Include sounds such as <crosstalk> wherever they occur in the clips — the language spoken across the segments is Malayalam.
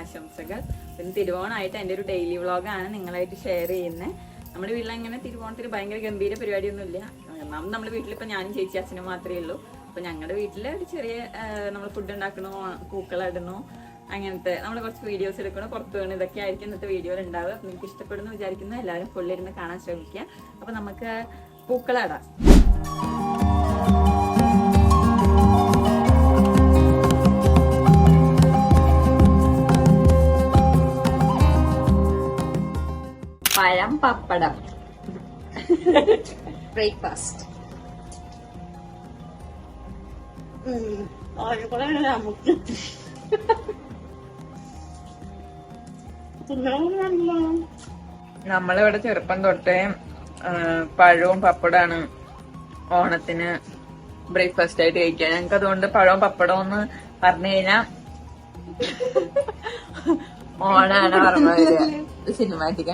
ആശംസകൾ പിന്നെ തിരുവോണമായിട്ട് എന്റെ ഒരു ഡെയിലി വ്ളോഗാണ് നിങ്ങളായിട്ട് ഷെയർ ചെയ്യുന്നത് നമ്മുടെ വീട്ടിൽ അങ്ങനെ തിരുവോണത്തിന് ഭയങ്കര ഗംഭീര പരിപാടിയൊന്നുമില്ല. ഒന്നാമത് നമ്മുടെ വീട്ടിലിപ്പോൾ ഞാനും ചേച്ചി അച്ഛനും മാത്രമേ ഉള്ളൂ. അപ്പോൾ ഞങ്ങളുടെ വീട്ടിൽ ഒരു ചെറിയ നമ്മൾ ഫുഡ് ഉണ്ടാക്കണോ പൂക്കളിടണോ അങ്ങനത്തെ നമ്മൾ കുറച്ച് വീഡിയോസ് എടുക്കണം പുറത്ത് വേണം. ഇതൊക്കെ ആയിരിക്കും ഇന്നത്തെ വീഡിയോയിൽ ഉണ്ടാവുക. നിങ്ങൾക്ക് ഇഷ്ടപ്പെടുന്നു വിചാരിക്കുന്നു. എല്ലാവരും ഫുള്ളിരുന്ന് കാണാൻ ശ്രമിക്കുക. അപ്പോൾ നമുക്ക് പൂക്കളിടാം പഴം പപ്പടം. ബ്രേക്ക്ഫാസ്റ്റ് <laughs> നമ്മളിവിടെ ചെറുപ്പം തൊട്ടേ പഴവും പപ്പടമാണ് ഓണത്തിന് ബ്രേക്ക്ഫാസ്റ്റ് ആയിട്ട് കഴിക്കുക. ഞങ്ങൾക്ക് അതുകൊണ്ട് പഴവും പപ്പടവും എന്ന് പറഞ്ഞു കഴിഞ്ഞാ <laughs> ഓണാണ് പറഞ്ഞത് വരിക. സിനിമാറ്റിക്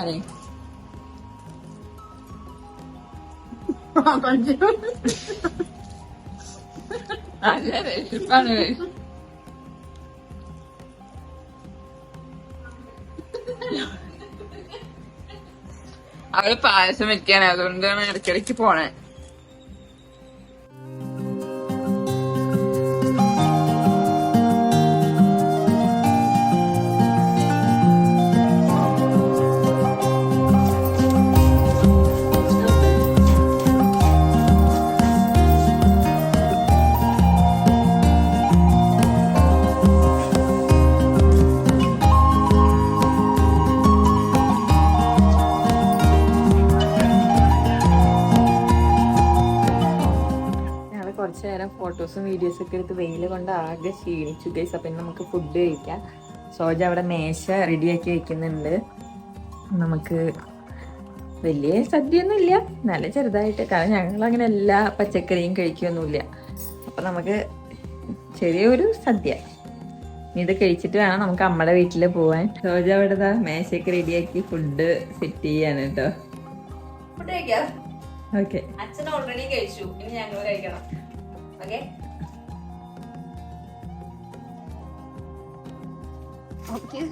അതെ വിശപ്പാണ് അവൾ പായസം വെക്കാണ് അതുകൊണ്ടാണ് ഇടയ്ക്കിടയ്ക്ക് പോണേ. കുറച്ച് നേരം ഫോട്ടോസും വീഡിയോസും ഒക്കെ എടുത്ത് വെയിൽ കൊണ്ട് ആകെ ക്ഷീണിച്ചു ഗൈസ് അപ്പം നമുക്ക് ഫുഡ് കഴിക്കാം. സോജ അവിടെ മേശ റെഡിയാക്കി വെക്കുന്നുണ്ട്. നമുക്ക് വലിയ സദ്യയൊന്നും ഇല്ല. നല്ല ചെറുതായിട്ട്. കാരണം ഞങ്ങൾ അങ്ങനെ എല്ലാ പച്ചക്കറിയും കഴിക്കുകയൊന്നുമില്ല അപ്പം നമുക്ക് ചെറിയൊരു സദ്യ. ഇത് കഴിച്ചിട്ട് വേണം നമുക്ക് അമ്മയുടെ വീട്ടിൽ പോവാൻ. സോജ അവിടെ മേശയൊക്കെ റെഡിയാക്കി ഫുഡ് സെറ്റ് ചെയ്യാണ് കേട്ടോ ഫുഡ് കഴിക്കാം. ഓക്കെ അച്ഛൻ ഓൾറെഡി കഴിച്ചു. ഇനി ഞങ്ങൾ കഴിക്കണം. ഓക്കെ ഓക്കെ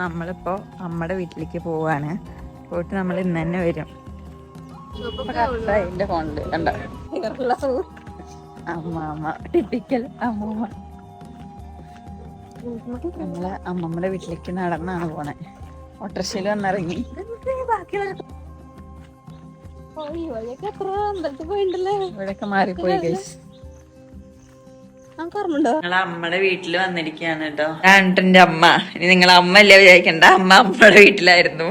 നമ്മളിപ്പോ അമ്മയുടെ വീട്ടിലേക്ക് പോവാണ്. പോയിട്ട് നമ്മൾ ഇന്ന് തന്നെ വരും. എന്റെ ഫോണിൽ കണ്ട? അമ്മ അമ്മ ടിപ്പിക്കൽ അമ്മമ്മ. നമ്മൾ അമ്മമ്മയുടെ വീട്ടിലേക്ക് നടന്നാണ് പോണേ. ഓട്ടോറിക്ഷയിൽ വന്നിറങ്ങി. ഇവിടെയൊക്കെ വന്നിരിക്കാണ് അമ്മയുടെ വീട്ടിൽ വന്നിരിക്കുകയാണ് കേട്ടോ എന്റെ അമ്മ. ഇനി നിങ്ങളെ അമ്മ അല്ലേ വിചാരിക്കണ്ട. അമ്മ അമ്മയുടെ വീട്ടിലായിരുന്നു.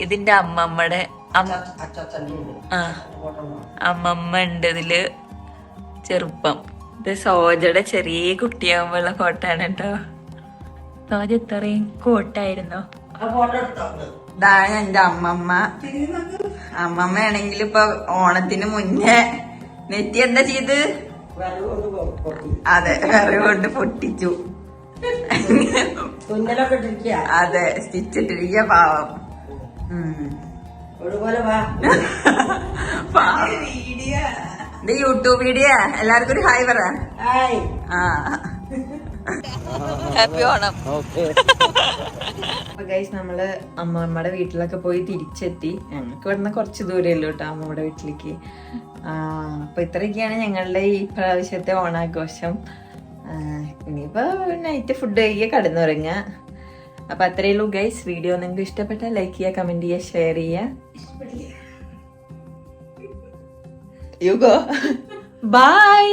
ഇതിന്റെ അമ്മമ്മയുടെ അമ്മ ആ. അമ്മമ്മ ഉണ്ട് ഇതിൽ ചെറുപ്പം. ഇത് സോജയുടെ ചെറിയ കുട്ടിയാകുമ്പോഴുള്ള ഫോട്ടോ ആണ് കേട്ടോ സോജ ഇത്രയും കോട്ടായിരുന്നോ ഇതാണ് എന്റെ അമ്മമ്മ. അമ്മമ്മ ആണെങ്കിൽ ഇപ്പൊ ഓണത്തിന് മുന്നേ നെറ്റി എന്താ ചെയ്ത്? അതെ വിറവ് കൊണ്ട് പൊട്ടിച്ചു. അതെ സ്റ്റിച്ച് ഇട്ടിരിക്കുക പാവം. ഇത് യൂട്യൂബ് വീഡിയോ. എല്ലാവർക്കും ഒരു ഹായ് പറ. ആ. ഹാപ്പി ഓണം. ഗൈസ് നമ്മൾ അമ്മമ്മയുടെ വീട്ടിലൊക്കെ പോയി തിരിച്ചെത്തി. ഞങ്ങൾക്ക് ഇവിടുന്ന് കുറച്ച് ദൂരമല്ലോ കേട്ടോ അമ്മയുടെ വീട്ടിലേക്ക്. അപ്പൊ ഇത്രയൊക്കെയാണ് ഞങ്ങളുടെ ഈ പ്രാവശ്യത്തെ ഓണാഘോഷം. ഇനിയിപ്പോ നൈറ്റ് ഫുഡ് കഴിക്കുക കടന്നുറങ്ങുക. അപ്പൊ അത്രയേ ഉള്ളൂ ഗൈസ് വീഡിയോ നിങ്ങൾക്ക് ഇഷ്ടപ്പെട്ട ലൈക്ക് ചെയ്യുക കമന്റ് ചെയ്യുക ഷെയർ ചെയ്യുക. Hugo by